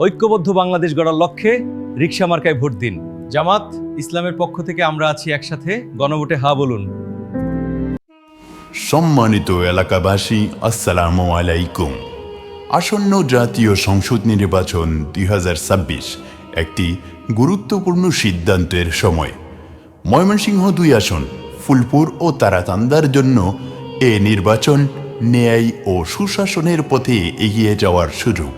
ঐক্যবদ্ধ বাংলাদেশ গড়ার লক্ষ্যে রিক্সা মার্কায় ভোট দিন। জামাত ইসলামের পক্ষ থেকে আমরা আছি একসাথে। গণভোটে হা বলুন। সম্মানিত এলাকাবাসী, আসসালামু আলাইকুম। আসন্ন জাতীয় সংসদ নির্বাচন দুই হাজার ছাব্বিশ একটি গুরুত্বপূর্ণ সিদ্ধান্তের সময়। ময়মনসিংহ দুই আসন, ফুলপুর ও তারাতান্দার জন্য এ নির্বাচন ন্যায় ও সুশাসনের পথে এগিয়ে যাওয়ার সুযোগ।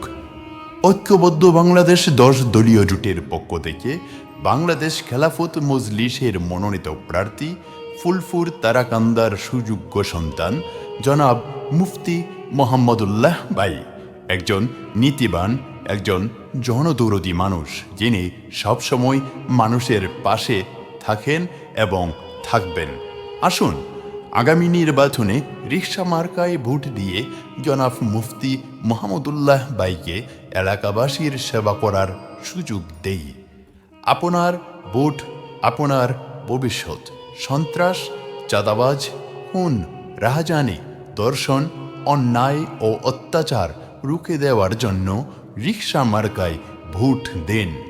ঐক্যবদ্ধ বাংলাদেশ দশ দলীয় জোটের পক্ষ থেকে বাংলাদেশ খেলাফত মজলিসের মনোনীত প্রার্থী ফুলফুর তারাকান্দার সুযোগ্য সন্তান জনাব মুফতি মোহাম্মদুল্লাহ বাই একজন নীতিবান, একজন জনদৌরদী মানুষ, যিনি সবসময় মানুষের পাশে থাকেন এবং থাকবেন। আসুন, আগামী নির্বাচনে রিক্সা মার্কায় ভোট দিয়ে জনাব মুফতি মোহাম্মদুল্লাহ বাইকে এলাকাবাসীর সেবা করার সুযোগ দেই। আপনার ভোট, আপনার ভবিষ্যৎ, সন্ত্রাস, চাঁদাবাজ, খুন, রাহাজানি, দর্শন, অন্যায় ও অত্যাচার রুখে দেওয়ার জন্য রিক্সা মার্কায় ভোট দেন।